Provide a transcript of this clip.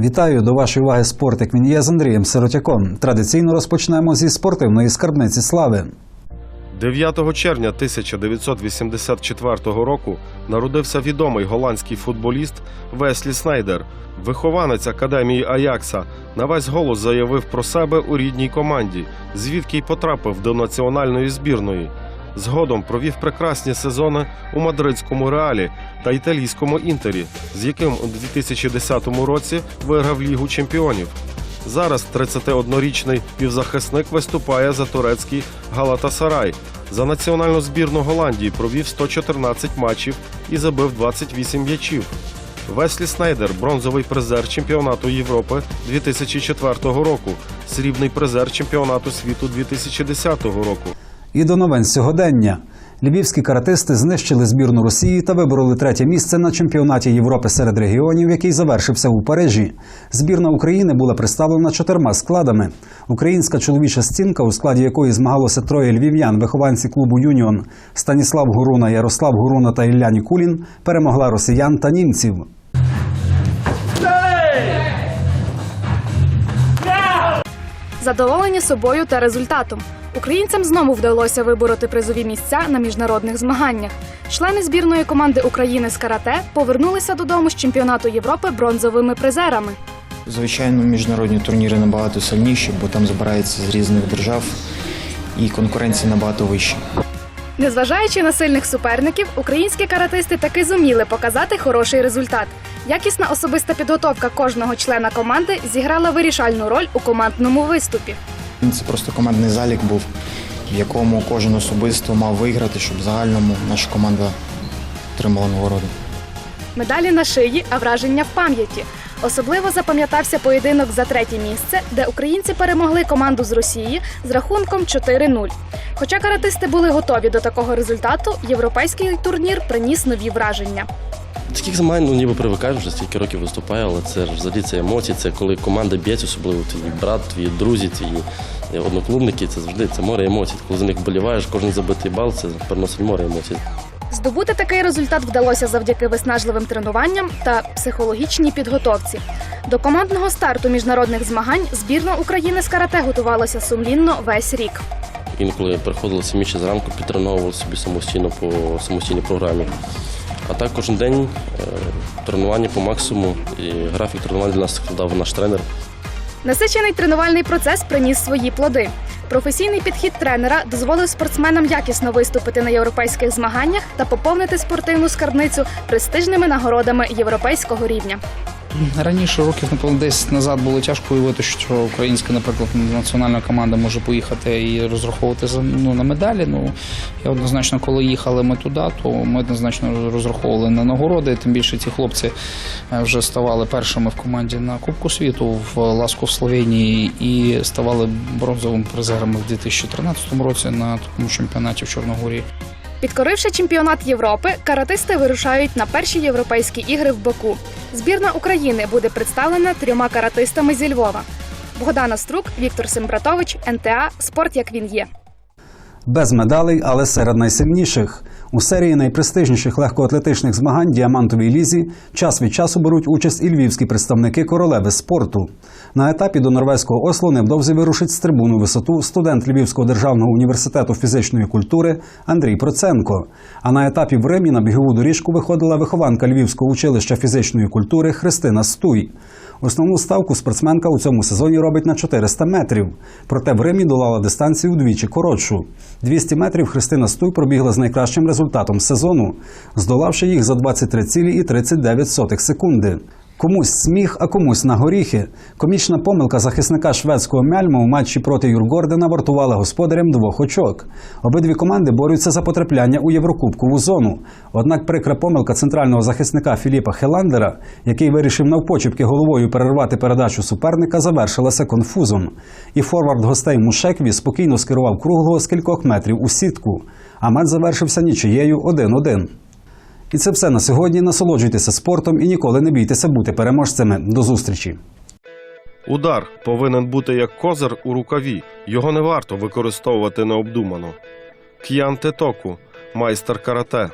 Вітаю до вашої уваги спорт, як він є з Андрієм Сиротяком. Традиційно розпочнемо зі спортивної скарбниці слави. 9 червня 1984 року народився відомий голландський футболіст Веслі Снайдер. Вихованець академії Аякса на весь голос заявив про себе у рідній команді, звідки й потрапив до національної збірної. Згодом провів прекрасні сезони у мадридському реалі та італійському інтері, з яким у 2010 році виграв Лігу чемпіонів. Зараз 31-річний півзахисник виступає за турецький Галатасарай. За національну збірну Голландії провів 114 матчів і забив 28 м'ячів. Веслі Снайдер бронзовий призер чемпіонату Європи 2004 року, срібний призер чемпіонату світу 2010 року. І до новин сьогодення. Львівські каратисти знищили збірну Росії та вибороли третє місце на чемпіонаті Європи серед регіонів, який завершився у Парижі. Збірна України була представлена чотирма складами. Українська чоловіча стінка, у складі якої змагалося троє львів'ян, вихованці клубу Юніон Станіслав Гуруна, Ярослав Гуруна та Ілля Нікулін, перемогла росіян та німців. Задоволені собою та результатом. Українцям знову вдалося вибороти призові місця на міжнародних змаганнях. Члени збірної команди України з карате повернулися додому з чемпіонату Європи бронзовими призерами. Звичайно, міжнародні турніри набагато сильніші, бо там збирається з різних держав і конкуренція набагато вища. Незважаючи на сильних суперників, українські каратисти таки зуміли показати хороший результат. Якісна особиста підготовка кожного члена команди зіграла вирішальну роль у командному виступі. Це просто командний залік був, в якому кожен особисто мав виграти, щоб загальному наша команда отримала нагороду. Медалі на шиї, а враження в пам'яті. Особливо запам'ятався поєдинок за третє місце, де українці перемогли команду з Росії з рахунком 4-0. Хоча каратисти були готові до такого результату, європейський турнір приніс нові враження. Таких змагань ну, ніби привикаєш, вже стільки років виступаю, але це ж взагалі це емоції, це коли команда б'ється, особливо твій брат, твої друзі, твої одноклубники, це завжди це море емоцій. Коли за них боліваєш, кожен забитий бал, це приносить море емоцій. Здобути такий результат вдалося завдяки виснажливим тренуванням та психологічній підготовці. До командного старту міжнародних змагань збірна України з карате готувалася сумлінно весь рік. Інколи приходили самі зранку, підтреновували собі самостійно по самостійній програмі. А так кожен день е, тренування по максимуму і графік тренувань для нас складав наш тренер. Насичений тренувальний процес приніс свої плоди. Професійний підхід тренера дозволив спортсменам якісно виступити на європейських змаганнях та поповнити спортивну скарбницю престижними нагородами європейського рівня. Раніше років, напевно, десь назад було тяжко уявити, що українська, наприклад, національна команда може поїхати і розраховувати ну, на медалі. Ну я однозначно, коли їхали ми туди, то ми однозначно розраховували на нагороди. Тим більше ці хлопці е, вже ставали першими в команді на Кубку світу в Ласку в Словенії і ставали бронзовими призерами в 2013 році на такому чемпіонаті в Чорногорії. Підкоривши чемпіонат Європи, каратисти вирушають на перші європейські ігри в Баку. Збірна України буде представлена трьома каратистами зі Львова. Богдана Струк, Віктор Сембратович, НТА Спорт як він є. Без медалей, але серед найсильніших. У серії найпрестижніших легкоатлетичних змагань діамантовій лізі час від часу беруть участь і львівські представники королеви спорту. На етапі до норвезького Осло невдовзі вирушить з трибуну висоту студент Львівського державного університету фізичної культури Андрій Проценко. А на етапі в Римі на бігову доріжку виходила вихованка Львівського училища фізичної культури Христина Стуй. Основну ставку спортсменка у цьому сезоні робить на 400 метрів. Проте в Римі долала дистанцію вдвічі коротшу. 200 метрів Христина Стуй пробігла з найкращим результатом сезону, здолавши їх за 23,39 секунди. Комусь сміх, а комусь на горіхи. Комічна помилка захисника шведського Мельма у матчі проти Юргордена вартувала господарям двох очок. Обидві команди борються за потрапляння у Єврокубкову зону. Однак прикра помилка центрального захисника Філіпа Хеландера, який вирішив навпочепки головою перервати передачу суперника, завершилася конфузом. І форвард гостей Мушекві спокійно скерував круглого з кількох метрів у сітку. А матч завершився нічиєю 1-1. І це все на сьогодні. Насолоджуйтеся спортом і ніколи не бійтеся бути переможцями. До зустрічі! Удар повинен бути як козир у рукаві. Його не варто використовувати необдумано. К'ян Тетоку, майстер карате.